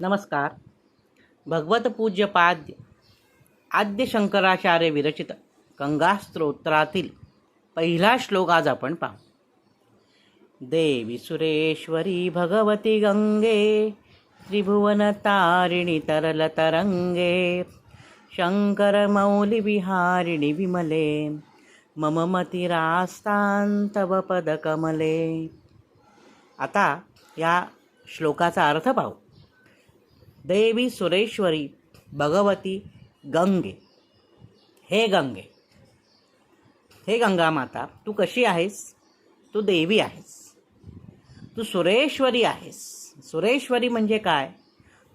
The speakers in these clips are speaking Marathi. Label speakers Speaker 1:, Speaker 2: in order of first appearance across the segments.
Speaker 1: नमस्कार. भगवत पूज्यपाद्य आद्य शंकराचार्य विरचित गंगास्तोत्रातील पहिला श्लोक आज आपण पाहू. देवी सुरेश्वरी भगवती गंगे त्रिभुवनतारिणी तरल तरंगे शंकर मौली विहारिणी विमले मम मतिरास्तांतव पदकमले आता या श्लोकाचा अर्थ पाहू. देवी सुरेश्वरी भगवती गंगे. हे गंगे. हे गंगा माता तू कशी आहेस? तू देवी आहेस. तू सुरेश्वरी आहेस. सुरेश्वरी म्हणजे काय?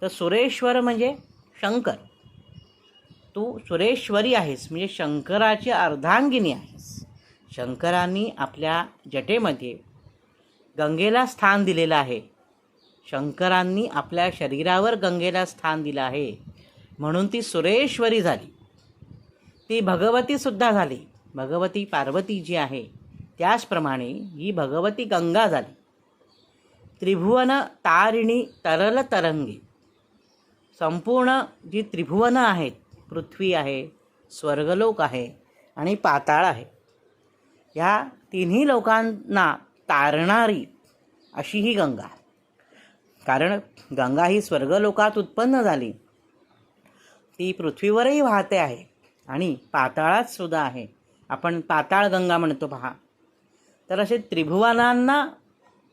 Speaker 1: तर सुरेश्वर म्हणजे शंकर. तू सुरेश्वरी आहेस म्हणजे शंकराची अर्धांगिनी आहेस. शंकरांनी आपल्या जटेमध्ये गंगेला स्थान दिलेलं आहे. शंकरांनी आपल्या शरीरावर गंगेला स्थान दिलं आहे. म्हणून ती सुरेश्वरी झाली. ती भगवतीसुद्धा झाली. भगवती पार्वती जी आहे त्याचप्रमाणे ही भगवती गंगा झाली. त्रिभुवन तारिणी तरल तरंगी. संपूर्ण जी त्रिभुवनं आहेत पृथ्वी आहे स्वर्गलोक आहे आणि पाताळ आहे. ह्या तिन्ही लोकांना तारणारी अशी ही गंगा कारण गंगा ही स्वर्गलोकात उत्पन्न झाली. ती पृथ्वीवरही वाहते आहे आणि पाताळात सुद्धा आहे. आपण पाताळ गंगा म्हणतो पहा. तर असे त्रिभुवनांना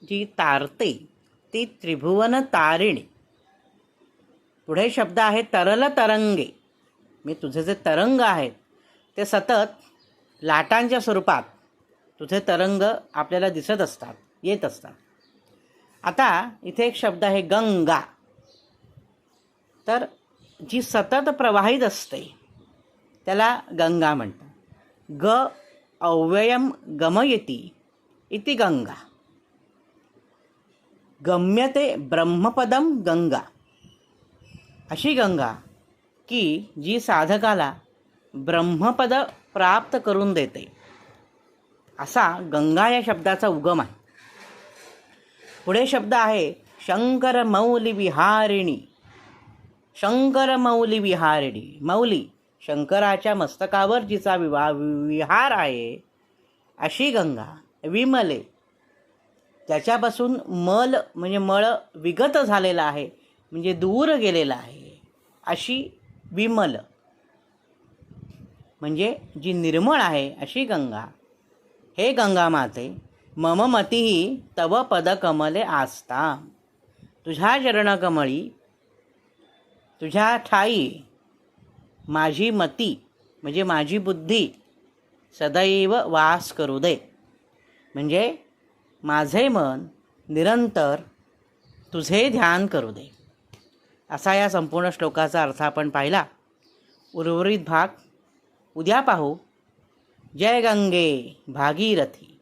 Speaker 1: जी तारते ती त्रिभुवन तारिणी. पुढे शब्द आहे तरल तरंगे. मी तुझे जे तरंग आहेत ते सतत लाटांच्या स्वरूपात तुझे तरंग आपल्याला दिसत असतात येत असतात. आता इथे एक शब्द आहे गंगा. तर जी सतत प्रवाहित असते त्याला गंगा म्हणतात. ग अव्ययम गमयती इति गंगा. गम्यते ब्रह्मपदम गंगा. अशी गंगा की जी साधकाला ब्रह्मपद प्राप्त करून देते. असा गंगा या शब्दाचा उगम आहे. पुढे शब्द आहे शंकर मौली विहारिणी. शंकर मौली विहारिणी. मौली शंकराच्या मस्तकावर जिचा विवा विहार आहे अशी गंगा विमले त्याच्यापासून मल म्हणजे मळ विगत झालेला आहे म्हणजे दूर गेलेला आहे अशी विमल म्हणजे जी निर्मळ आहे अशी गंगा. हे गंगा माते मम मती तव पदकमले आस्ता। तुझ्या चरणकमळी तुझ्या ठाई माझी मती म्हणजे माझी बुद्धी सदैव वास करू दे। म्हणजे माझे मन निरंतर तुझे ध्यान करू दे। असा या संपूर्ण श्लोकाचा अर्थ आपण पाहिला। उर्वरित भाग उद्या पाहू। जय गंगे भागीरथी।